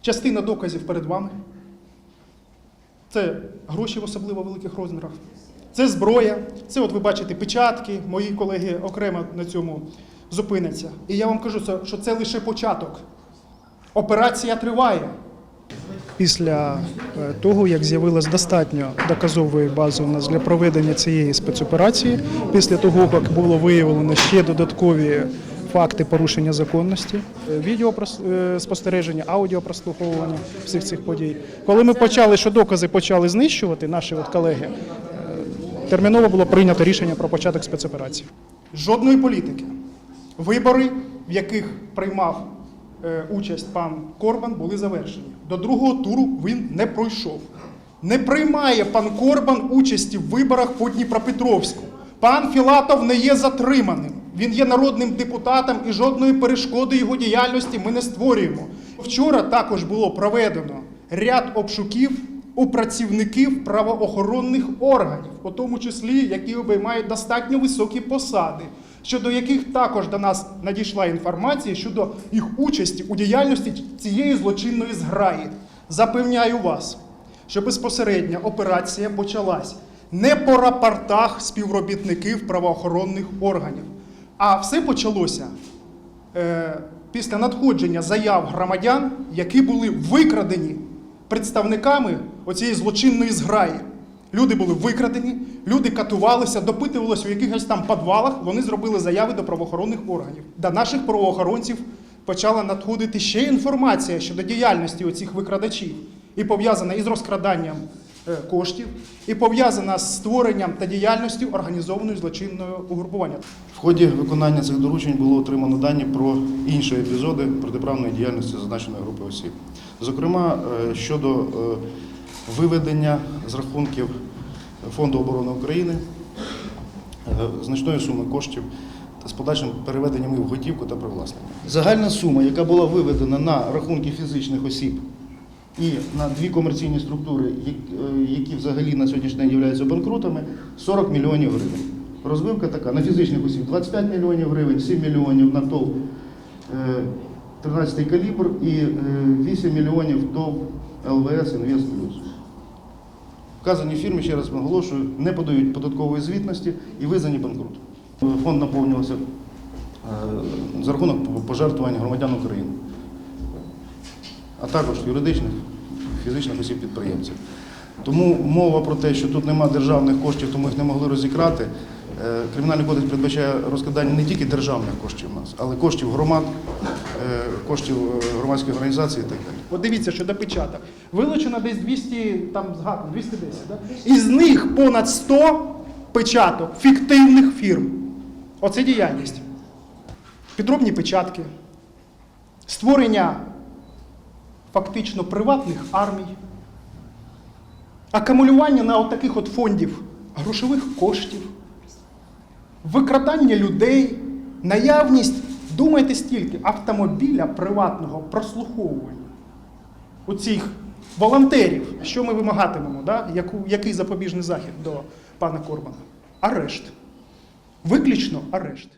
Частина доказів перед вами. Це гроші в особливо великих розмірах. Це зброя. Це, от ви бачите, печатки. Мої колеги окремо на цьому зупиняться. І я вам кажу, що це лише початок. Операція триває. Після е, того, як з'явилось достатньо доказової бази у нас для проведення цієї спецоперації, після того, як було виявлено ще додаткові факти порушення законності, е, відеоспостереження, аудіопрослуховування всіх цих подій. Коли ми почали, що докази почали знищувати, наші от колеги, е, терміново було прийнято рішення про початок спецоперації. Жодної політики. Вибори, в яких приймав е, участь пан Корбан, були завершені. До другого туру він не пройшов. Не приймає пан Корбан участі в виборах по Дніпропетровську. Пан Філатов не є затриманим. Він є народним депутатом і жодної перешкоди його діяльності ми не створюємо. Вчора також було проведено ряд обшуків у працівників правоохоронних органів, у тому числі, які обіймають достатньо високі посади, щодо яких також до нас надійшла інформація щодо їх участі у діяльності цієї злочинної зграї. Запевняю вас, що безпосередня операція почалась не по рапортах співробітників правоохоронних органів, а все почалося е, після надходження заяв громадян, які були викрадені представниками оцієї злочинної зграї. Люди були викрадені, люди катувалися, допитувалися у якихось там підвалах. Вони зробили заяви до правоохоронних органів. До наших правоохоронців почала надходити ще інформація щодо діяльності оцих викрадачів, і пов'язана із розкраданням е, коштів, і пов'язана з створенням та діяльністю організованої злочинного угрупування. В ході виконання цих доручень було отримано дані про інші епізоди протиправної діяльності зазначеної групи осіб. Зокрема, е, щодо е, виведення з рахунків Фонду оборони України е, значної суми коштів та з подальшим переведенням їх в готівку та привласнення. Загальна сума, яка була виведена на рахунки фізичних осіб і на дві комерційні структури, е, які взагалі на сьогоднішній день являються банкрутами, 40 мільйонів гривень. Розвивка така на фізичних осіб 25 мільйонів гривень, 7 мільйонів на ТОВ е, 13 калібр і е, 8 мільйонів ТОВ ЛВС Інвест Плюс. Вказані фірми, ще раз наголошую, не подають податкової звітності і визнані банкрутом. Фонд наповнювався е, за рахунок пожертвувань громадян України, а також юридичних, фізичних осіб підприємців. Тому мова про те, що тут нема державних коштів, тому їх не могли розікрати. Е, Кримінальний кодекс передбачає розкладання не тільки державних коштів у нас, але коштів громад, е, коштів е, громадських організацій і так далі. От дивіться, що до печаток. Вилучено десь 200, там згадано, 210, да? Із них понад 100 печаток фіктивних фірм. Оце діяльність. Підробні печатки, створення фактично приватних армій, акумулювання на от таких от фондів грошових коштів, викрадання людей, наявність, думайте стільки, автомобіля приватного прослуховування у цих волонтерів, що ми вимагатимемо, да? Яку, який запобіжний захід до пана Корбана? Арешт. Виключно арешт.